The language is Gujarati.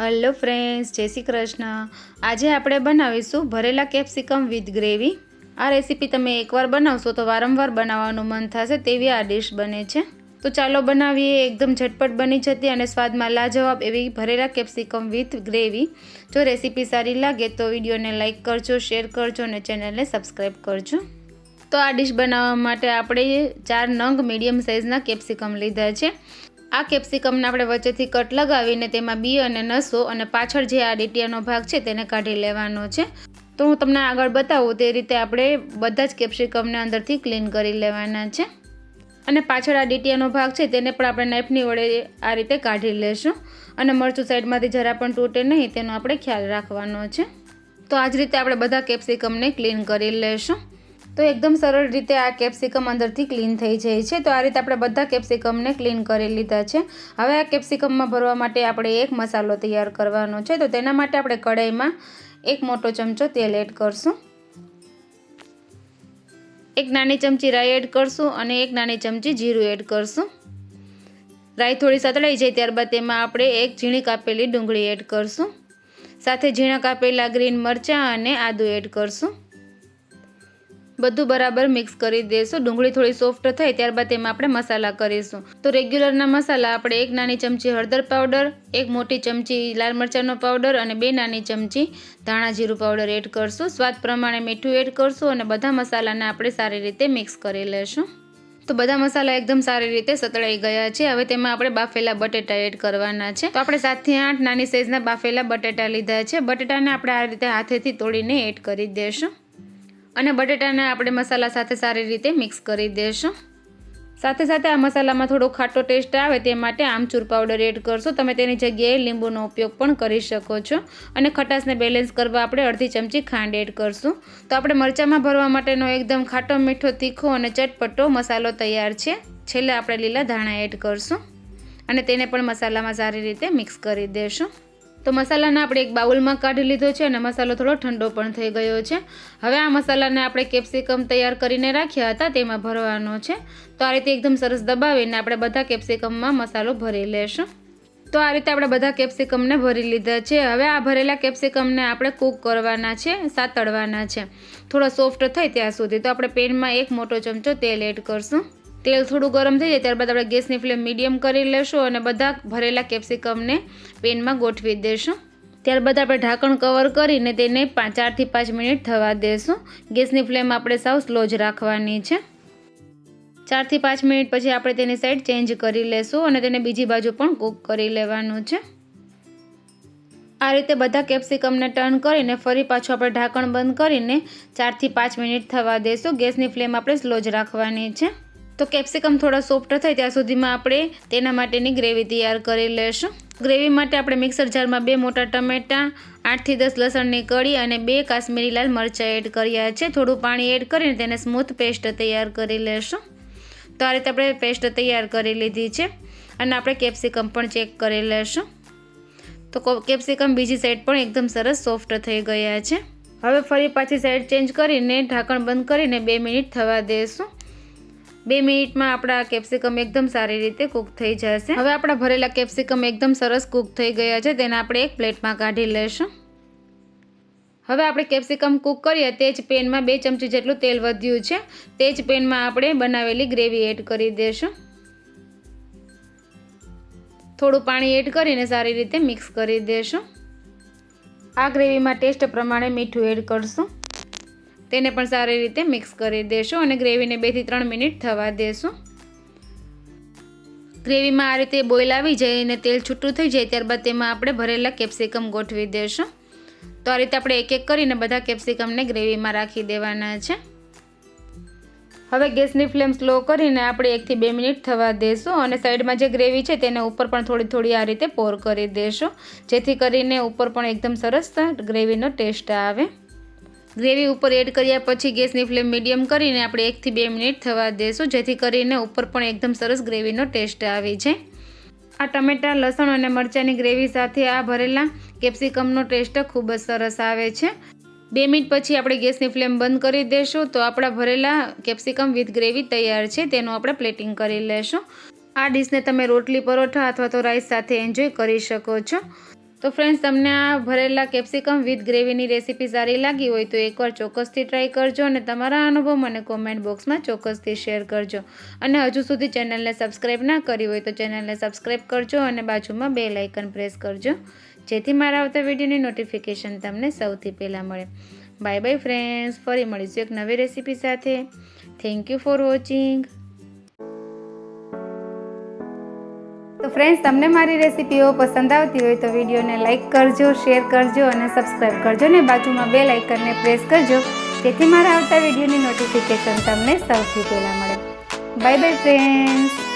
હલો ફ્રેન્ડ્સ જય શ્રી કૃષ્ણ. આજે આપણે બનાવીશું ભરેલા કેપ્સિકમ વિથ ગ્રેવી. આ રેસીપી તમે એકવાર બનાવશો તો વારંવાર બનાવવાનું મન થશે તેવી આ ડિશ બને છે. તો ચાલો બનાવીએ. એકદમ ઝટપટ બની જતી અને સ્વાદમાં લાજવાબ એવી ભરેલા કેપ્સિકમ વિથ ગ્રેવી. જો રેસીપી સારી લાગે તો વિડીયોને લાઇક કરજો, શેર કરજો અને ચેનલને સબસ્ક્રાઈબ કરજો. તો આ ડિશ બનાવવા માટે આપણે ચાર નંગ મીડિયમ સાઇઝના કેપ્સિકમ લીધા છે. આ કેપ્સિકમને આપણે વચ્ચેથી કટ લગાવીને તેમાં બી અને નસો અને પાછળ જે આ ડીટીયાનો ભાગ છે તેને કાઢી લેવાનો છે. તો હું તમને આગળ બતાવું તે રીતે આપણે બધા જ કેપ્સિકમને અંદરથી ક્લીન કરી લેવાના છે. અને પાછળ આ ડીટીયાનો ભાગ છે તેને પણ આપણે નાઇફની વડે આ રીતે કાઢી લેશું. અને મરચું સાઈડમાંથી જરા પણ તૂટે નહીં તેનો આપણે ખ્યાલ રાખવાનો છે. તો આ જ રીતે આપણે બધા કેપ્સિકમને ક્લીન કરી લેશું. તો એકદમ સરળ રીતે આ કેપ્સિકમ અંદરથી ક્લીન થઈ જાય છે. તો આ રીતે આપણે બધા કેપ્સિકમને ક્લીન કરી લીધા છે. હવે આ કેપ્સિકમમાં ભરવા માટે આપણે એક મસાલો તૈયાર કરવાનો છે. તો તેના માટે આપણે કઢાઈમાં એક મોટો ચમચો તેલ એડ કરશું. એક નાની ચમચી રાઈ એડ કરશું અને એક નાની ચમચી જીરું એડ કરશું. રાઈ થોડી સતળાઈ જાય ત્યારબાદ તેમાં આપણે એક ઝીણી કાપેલી ડુંગળી એડ કરશું. સાથે ઝીણા કાપેલા ગ્રીન મરચાં અને આદું એડ કરશું. બધું બરાબર મિક્સ કરી દઈશું ડુંગળી થોડી સોફ્ટ થાય ત્યારબાદ તેમાં આપણે મસાલા કરીશું. તો રેગ્યુલરના મસાલા આપણે એક નાની ચમચી હળદર પાવડર એક મોટી ચમચી લાલ મરચાંનો પાવડર અને બે નાની ચમચી ધાણા જીરું પાવડર એડ કરશું. સ્વાદ પ્રમાણે મીઠું એડ કરશું અને બધા મસાલાને આપણે સારી રીતે મિક્સ કરી લેશું. તો બધા મસાલા એકદમ સારી રીતે સતળાઈ ગયા છે. હવે તેમાં આપણે બાફેલા બટેટા એડ કરવાના છે. તો આપણે સાતથી આઠ નાની સાઇઝના બાફેલા બટેટા લીધા છે. બટેટાને આપણે આ રીતે હાથેથી તોડીને એડ કરી દઈશું અને બટેટાને આપણે મસાલા સાથે સારી રીતે મિક્સ કરી દેશું. સાથે સાથે આ મસાલામાં થોડો ખાટો ટેસ્ટ આવે તે માટે આમચૂર પાવડર એડ કરશો. તમે તેની જગ્યાએ લીંબુનો ઉપયોગ પણ કરી શકો છો. અને ખટાશને બેલેન્સ કરવા આપણે અડધી ચમચી ખાંડ એડ કરશું. તો આપણે મરચાંમાં ભરવા માટેનો એકદમ ખાટો, મીઠો, તીખો અને ચટપટો મસાલો તૈયાર છે. છેલ્લે આપણે લીલા ધાણા એડ કરશું. અને તેને પણ મસાલામાં સારી રીતે મિક્સ કરી દઈશું તો મસાલાને આપણે એક બાઉલમાં કાઢી લીધો છે અને મસાલો થોડો ઠંડો પણ થઈ ગયો છે. હવે આ મસાલાને આપણે કેપ્સિકમ તૈયાર કરીને રાખ્યા હતા, તેમાં ભરવાનો છે. તો આ રીતે એકદમ સરસ દબાવીને આપણે બધા કેપ્સિકમમાં મસાલો ભરી લેશું. તો આ રીતે આપણે બધા કેપ્સિકમને ભરી લીધા છે. હવે આ ભરેલા કેપ્સિકમને આપણે કૂક કરવાના છે, સાતળવાના છે. થોડા સોફ્ટ થાય ત્યાં સુધી. તો આપણે પેનમાં એક મોટો ચમચો તેલ એડ કરશું. તેલ થોડું ગરમ થઈ જાય, ત્યારબાદ આપણે ગેસની ફ્લેમ મીડિયમ કરી લેશું અને બધા ભરેલા કેપ્સિકમને પેનમાં ગોઠવી દેશું. ત્યારબાદ આપણે ઢાંકણ કવર કરીને તેને ચારથી પાંચ મિનિટ થવા દેશું. ગેસની ફ્લેમ આપણે સાવ સ્લો જ રાખવાની છે. ચારથી પાંચ મિનિટ પછી આપણે તેની સાઈડ ચેન્જ કરી લેશું અને તેને બીજી બાજુ પણ કૂક કરી લેવાનું છે. આ રીતે બધા કેપ્સિકમને ટર્ન કરીને ફરી પાછું આપણે ઢાંકણ બંધ કરીને ચારથી પાંચ મિનિટ થવા દેશું. ગેસની ફ્લેમ આપણે સ્લો જ રાખવાની છે. તો કેપ્સિકમ થોડા સોફ્ટ થાય ત્યાં સુધીમાં આપણે તેના માટેની ગ્રેવી તૈયાર કરી લઈશું ગ્રેવી માટે આપણે મિક્સર જારમાં બે મોટા ટમેટાં, આઠથી દસ લસણની કળી અને બે કાશ્મીરી લાલ મરચાં એડ કર્યા છે. થોડું પાણી એડ કરીને તેને સ્મૂથ પેસ્ટ તૈયાર કરી લેશું. તો આ રીતે આપણે પેસ્ટ તૈયાર કરી લીધી છે અને આપણે કેપ્સિકમ પણ ચેક કરી લેશું. તો કેપ્સિકમ બીજી સાઈડ પણ એકદમ સરસ સોફ્ટ થઈ ગયા છે. હવે ફરી પાછી સાઈડ ચેન્જ કરીને ઢાંકણ બંધ કરીને બે મિનિટ થવા દઈશું બે મિનિટમાં આપણા કેપ્સિકમ એકદમ સારી રીતે કૂક થઈ જશે. હવે આપણા ભરેલા કેપ્સિકમ એકદમ સરસ કૂક થઈ ગયા છે, તેને આપણે એક પ્લેટમાં કાઢી લેશું. હવે આપણે કેપ્સિકમ કૂક કરીએ, તે જ પેનમાં બે ચમચી જેટલું તેલ વધ્યું છે, તે જ પેનમાં આપણે બનાવેલી ગ્રેવી એડ કરી દઈશું થોડું પાણી એડ કરીને સારી રીતે મિક્સ કરી દઈશું આ ગ્રેવીમાં ટેસ્ટ પ્રમાણે મીઠું એડ કરશું. તેને પણ સારી રીતે મિક્સ કરી દેશું અને ગ્રેવીને બેથી ત્રણ મિનિટ થવા દેશું. ગ્રેવીમાં આ રીતે બોઇલ આવી જાય અને તેલ છૂટું થઈ જાય ત્યારબાદ તેમાં આપણે ભરેલા કેપ્સિકમ ગોઠવી દઈશું તો આ રીતે આપણે એક એક કરીને બધા કેપ્સિકમને ગ્રેવીમાં રાખી દેવાના છે. હવે ગેસની ફ્લેમ સ્લો કરીને આપણે એકથી બે મિનિટ થવા દેશું અને સાઈડમાં જે ગ્રેવી છે તેને ઉપર પણ થોડી થોડી આ રીતે પોર કરી દેશું, જેથી કરીને ઉપર પણ એકદમ સરસ ગ્રેવીનો ટેસ્ટ આવે. ગ્રેવી ઉપર એડ કર્યા પછી ગેસની ફ્લેમ મીડિયમ કરીને આપણે એકથી બે મિનિટ થવા દેશું, જેથી કરીને ઉપર પણ એકદમ સરસ ગ્રેવીનો ટેસ્ટ આવે છે. આ ટમેટાં, લસણ અને મરચાંની ગ્રેવી સાથે આ ભરેલા કેપ્સિકમનો ટેસ્ટ ખૂબ જ સરસ આવે છે. બે મિનિટ પછી આપણે ગેસની ફ્લેમ બંધ કરી દેશું, તો આપણા ભરેલા કેપ્સિકમ વિથ ગ્રેવી તૈયાર છે, તેનું આપણે પ્લેટિંગ કરી લેશું. આ ડીશને તમે રોટલી, પરોઠા અથવા તો રાઈસ સાથે એન્જોય કરી શકો છો. તો ફ્રેન્ડ્સ તમને આ ભરેલા કેપ્સિકમ વિથ ગ્રેવીની રેસીપી સારી લાગી હોય તો એકવાર ચોક્કસથી ટ્રાય કરજો અને તમારા અનુભવ મને કોમેન્ટ બોક્સમાં ચોક્કસથી શેર કરજો. અને હજુ સુધી ચેનલને સબસ્ક્રાઈબ ના કરી હોય તો ચેનલને સબસ્ક્રાઈબ કરજો અને બાજુમાં બે લાઇકન પ્રેસ કરજો. જેથી મારા આવતા વિડીયોની નોટિફિકેશન તમને સૌથી પહેલાં મળે. બાય બાય ફ્રેન્ડ્સ ફરી મળીશું એક નવી રેસીપી સાથે. Thank you for watching friends તમને મારી રેસીપીઓ પસંદ આવતી હોય તો વિડીયોને લાઇક કરજો શેર કરજો અને સબસ્ક્રાઈબ કરજો ને બાજુમાં બે લાઇકનને પ્રેસ કરજો. જેથી મારા આવતા વિડીયોની નોટિફિકેશન તમને સૌથી પહેલાં મળે. Bye bye friends